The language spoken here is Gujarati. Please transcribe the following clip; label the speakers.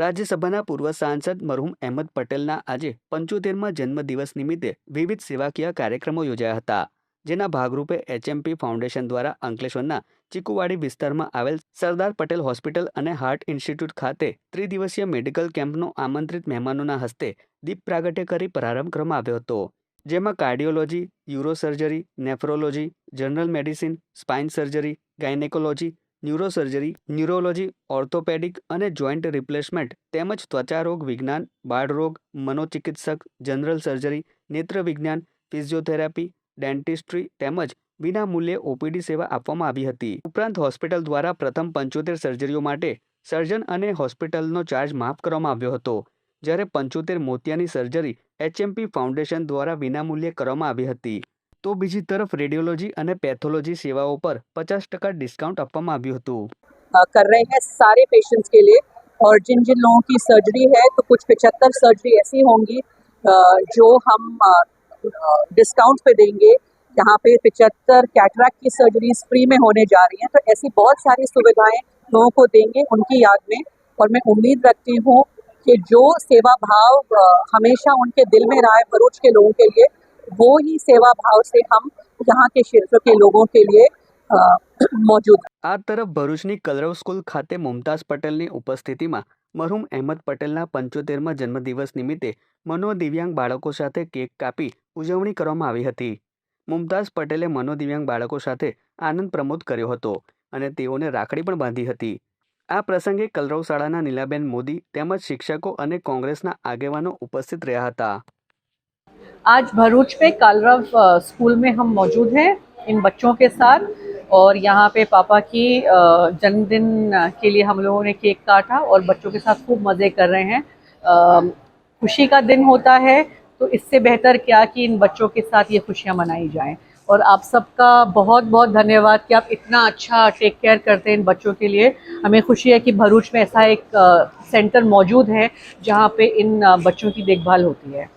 Speaker 1: રાજ્યસભાના પૂર્વ સાંસદ મરહુમ અહેમદ પટેલના આજે પંચોતેરમાં જન્મદિવસ નિમિત્તે વિવિધ સેવાકીય કાર્યક્રમો યોજાયા હતા, જેના ભાગરૂપે એચએમપી ફાઉન્ડેશન દ્વારા અંકલેશ્વરના ચીકુવાડી વિસ્તારમાં આવેલ સરદાર પટેલ હોસ્પિટલ અને હાર્ટ ઇન્સ્ટિટ્યૂટ ખાતે ત્રિદિવસીય મેડિકલ કેમ્પનો આમંત્રિત મહેમાનોના હસ્તે દીપ પ્રાગટ્ય કરી પ્રારંભ કરવામાં આવ્યો હતો, જેમાં cardiology urosurgery nephrology, general medicine, spine surgery, gynaecology neurosurgery, neurology, orthopaedic અને જોઈન્ટ રિપ્લેસમેન્ટ તેમજ ત્વચા રોગ વિજ્ઞાન બાળરોગ મનોચિકિત્સક, જનરલ સર્જરી, નેત્ર વિજ્ઞાન, ફિઝિયોથેરાપી, ડેન્ટિસ્ટ્રી તેમજ વિના મૂલ્યે ઓપીડી સેવા આપવામાં આવી હતી. ઉપરાંત હોસ્પિટલ દ્વારા પ્રથમ પંચોતેર સર્જરીઓ માટે સર્જન અને હોસ્પિટલનો ચાર્જ માફ કરવામાં આવ્યો હતો, જ્યારે પંચોતેર મોતિયાની સર્જરી એચએમપી ફાઉન્ડેશન દ્વારા વિનામૂલ્યે કરવામાં આવી હતી. તો બીજી તરફ રેડિયોલોજી અને પેથોલોજી સેવાઓ પર પચાસ ટકા ડિસ્કાઉન્ટ આપવામાં આવ્યું હતું
Speaker 2: अ, कर रहे हैं सारे पेशेंट्स के लिए और जिन जिन लोगों की सर्जरी है तो कुछ पिछहत्तर सर्जरी ऐसी होंगी अ, जो हम डिस्काउंट पे देंगे यहाँ पे पिछहत्तर कैटरैक्ट की सर्जरीज फ्री में होने जा रही हैं तो ऐसी बहुत सारी सुविधाएं लोगों को देंगे उनकी याद में और मैं उम्मीद रखती हूँ कि जो सेवा भाव अ, हमेशा उनके दिल में रहा है भरूच के लोगों के लिए वो ही सेवा भाव से हम यहाँ के क्षेत्र के लोगों के लिए अ, मौजूद हैं।
Speaker 1: આ તરફ ભરૂચની કલરવ સ્કૂલ ખાતે મુમતાઝ પટેલની ઉપસ્થિતિમાં મરહુમ અહેમદ પટેલના પંચોતેરમાં જન્મદિવસ નિમિત્તે મનોદિવ્યાંગ બાળકો સાથે કેક કાપી ઉજવણી કરવામાં આવી હતી મુમતાઝ પટેલે મનોદિવ્યાંગ બાળકો સાથે આનંદ પ્રમોદ કર્યો હતો અને તેઓને રાખડી પણ બાંધી હતી આ પ્રસંગે કલરવ શાળાના નીલાબેન મોદી તેમજ શિક્ષકો અને કોંગ્રેસના આગેવાનો ઉપસ્થિત રહ્યા હતા
Speaker 2: आज भरूच में कालरव स्कूल में हम मौजूद हैं इन बच्चों के साथ और यहाँ पे पापा की जन्मदिन के लिए हम लोगों ने केक काटा और बच्चों के साथ खूब मज़े कर रहे हैं। खुशी का दिन होता है तो इससे बेहतर क्या कि इन बच्चों के साथ ये खुशियाँ मनाई जाएँ। और आप सबका बहुत बहुत धन्यवाद कि आप इतना अच्छा टेक केयर करते हैं इन बच्चों के लिए। हमें खुशी है कि भरूच में ऐसा एक सेंटर मौजूद है जहाँ पे इन बच्चों की देखभाल होती है।